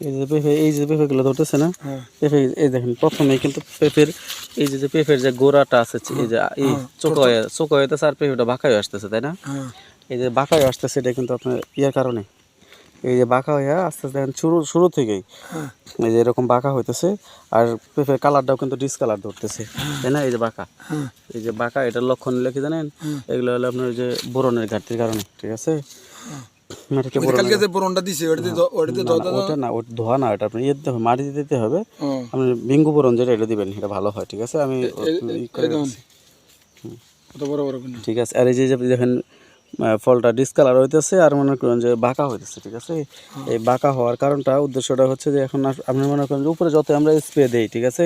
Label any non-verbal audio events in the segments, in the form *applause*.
এই যে পেঁপে এই যে পেঁপেগুলো ধরতেছে না? হ্যাঁ। পেঁপে এই দেখেন প্রথমে কিন্তু পেঁপের এই যে পেঁপের যে গোড়াটা আছে এই যে এই চোখা হয়ে চোখা হইতেছে আর পেঁপেটা বাঁকা হয়ে আসতেছে তাই না? হ্যাঁ। এই যে বাঁকা হয়ে আসতেছে এটা কিন্তু আপনার ইয়ের কারণে। এই যে বাঁকা হয়ে আস্তে আস্তে দেখেন শুরু শুরু থেকেই হ্যাঁ। এই যে এরকম বাঁকা হইতেছে আর পেঁপের কালারটাও কিন্তু ডিসকালার ধরতেছে তাই না? এই যে বাঁকা। হ্যাঁ। এই যে বাঁকা এটার লক্ষণ হলে কি জানেন? এগুলো হলো আপনার যে বোরনের ঘাটতির কারণে ঠিক আছে? মাটিকে ওই কালকে যে বোরনটা দিছে ওটাতে ওটাতে না, না, ওটা না ওটা ধোয়া না ওটা আপনি দিতে হবে মাটিতে দিতে হবে। আপনি বিঙ্গু বোরন যেটা এটা দিবেন এটা ভালো হয় ঠিক আছে? আমি এই- ই এই- করে এই দেখুন। রাখছি। কত বড় বড় ঠিক আছে আর এই যে যে দেখেন ফলটা ডিসকালার হইতেছে আর মনে করেন যে বাঁকা হইতেছে ঠিক আছে? এই বাঁকা হওয়ার কারণটা উদ্দেশ্যটা হচ্ছে যে এখন আপনি মনে করেন যে উপরে যত আমরা স্প্রে দেই ঠিক আছে?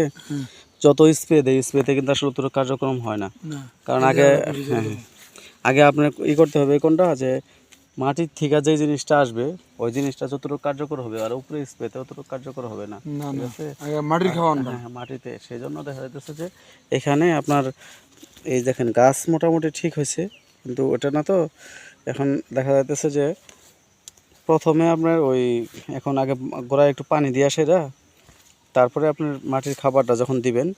যত স্প্রে দেই স্প্রেতে কিন্তু আসলে কার্যক্রম হয় না। কারণ আগে হ্যাঁ, আগে আপনার ই করতে হবে কোনটা? যে মাটির থেকে যে জিনিসটা আসবে ওই জিনিসটা যতটুকু কার্যকর হবে আর উপরে স্প্রেতে অতটুকু কার্যকর হবে না। ঠিক আছে? মাটির খাওয়ানটা হ্যাঁ হ্যাঁ, মাটিতে। সেই জন্য দেখা যাইতেছে যে এখানে আপনার এই দেখেন গাছ মোটামুটি ঠিক হয়েছে কিন্তু ওটা না তো এখন দেখা যাইতেছে যে প্রথমে আপনার ওই এখন আগে গোড়ায় একটু পানি দিয়ে আসে এরা তারপরে আপনার মাটির খাবারটা যখন দিবেন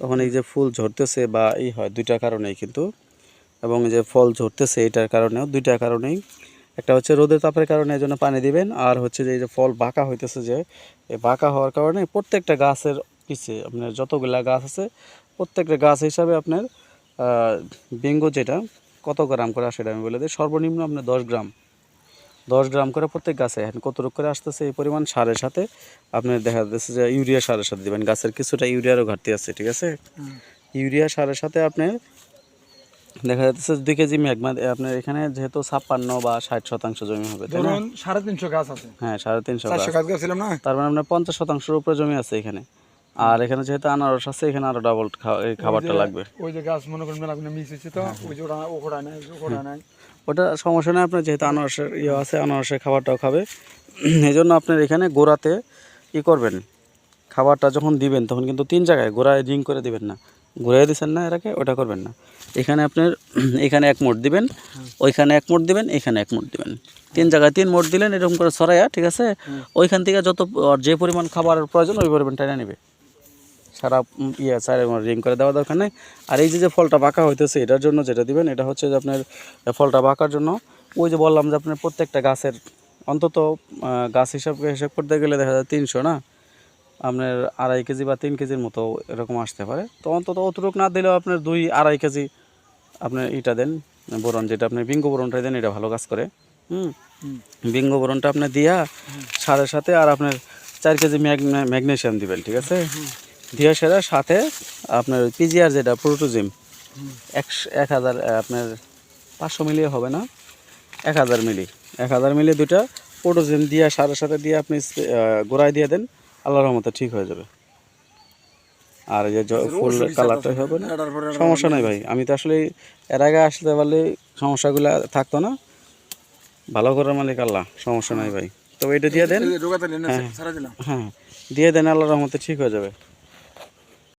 তখন এই যে ফুল ঝরতেছে বা এই হয় দুইটা কারণেই কিন্তু এবং যে ফল ঝরতেছে এটার কারণেও দুইটা কারণেই একটা হচ্ছে রোদের তাপের কারণে এই জন্য পানি দিবেন আর হচ্ছে যে এই যে ফল বাঁকা হইতেছে যে এই বাঁকা হওয়ার কারণে প্রত্যেকটা গাছের পিছে আপনার যতগুলা গাছ আছে প্রত্যেকটা গাছ হিসাবে আপনার বেঙ্গো যেটা কত গ্রাম করে সেটা আমি বলে দিই সর্বনিম্ন আপনার দশ গ্রাম। দশ গ্রাম করে প্রত্যেক গাছে এখন কতটুকু করে আসতেছে এই পরিমাণ সারের সাথে আপনার দেখা যাচ্ছে যে ইউরিয়া সারের সাথে দেবেন গাছের কিছুটা ইউরিয়ারও ঘাটতি আছে ঠিক আছে? ইউরিয়া সারের সাথে আপনার দেখা যাচ্ছে দুই কেজি ম্যাগমা আপনার এখানে যেহেতু ছাপ্পান্ন বা ষাট শতাংশ জমি হবে তাই ধরুন সাড়ে তিনশো গাছ আছে। হ্যাঁ সাড়ে তিনশো গাছ। গাছ না? তার মানে আপনার পঞ্চাশ শতাংশের উপরে জমি আছে এখানে। আর এখানে যেহেতু আনারস আছে এখানে আরও ডাবল খাবারটা লাগবে। ওই যে গাছ মনে করেন মেলা মিক্স হচ্ছে তো ওই যে ওটা নাই ওখড়া নাই। ওটা সমস্যা নেই আপনার যেহেতু আনারসের ইয়ে আছে আনারসের খাবারটাও খাবে। *clears throat* এই জন্য আপনার এখানে গোড়াতে ই করবেন। খাবারটা যখন দিবেন তখন কিন্তু তিন জায়গায় গোড়ায় রিং করে দিবেন না। ঘুরাই দিচ্ছেন না এরাকে ওটা করবেন না। এখানে আপনার, এখানে এক মোট দিবেন, ওইখানে এক মোট দিবেন, এখানে এক মোট দিবেন। তিন জায়গায় তিন মোট দিলেন, এরকম করে ছড়াইয়া, ঠিক আছে? ওইখান থেকে যত যে পরিমাণ খাবারের প্রয়োজন, ওই পরিমাণ টেনে নেবে। সারা ইয়ে চারে রিং করে দেওয়া দরকার নেই। আর এই যে যে ফলটা বাঁকা হইতেছে, এটার জন্য যেটা দিবেন, এটা হচ্ছে যে আপনার ফলটা বাঁকার জন্য, ওই যে বললাম যে আপনার প্রত্যেকটা গাছের, অন্তত গাছ হিসাব হিসাব করতে গেলে দেখা যায় তিনশো না? আপনার আড়াই কেজি বা তিন কেজির মতো এরকম আসতে পারে। তো অন্তত অতটুকু না দিলেও আপনার দুই আড়াই কেজি আপনার ইটা দেন বোরন যেটা আপনি বিঙ্গো বোরনটা দেন এটা ভালো কাজ করে। হুম। বিঙ্গো বোরনটা আপনি দিয়া সারের সাথে আর আপনার চার কেজি ম্যাগনে- ম্যাগনেসিয়াম দিবেন ঠিক আছে? দিয়া সেরার সাথে আপনার পিজিআর যেটা প্রোটোজিম একশো এক হাজার আপনার পাঁচশো মিলিয়ে হবে না? এক হাজার মিলি। এক হাজার মিলি দুইটা প্রোটোজিম দিয়া সারের সাথে দিয়ে আপনি গোড়ায় দিয়ে দেন। আল্লাহর রহমতে ঠিক হয়ে যাবে। আর এই যে ফুল কালারটা হবে না? সমস্যা নাই ভাই। আমি তো আসলে এর আগে আসতে পারলে সমস্যাগুলো থাকতো না। ভালো করার মালিক আল্লাহ সমস্যা নাই ভাই। তবে এটা দিয়ে দেন। দিলাম। হ্যাঁ। দিয়ে দেন আল্লাহর রহমতে ঠিক হয়ে যাবে।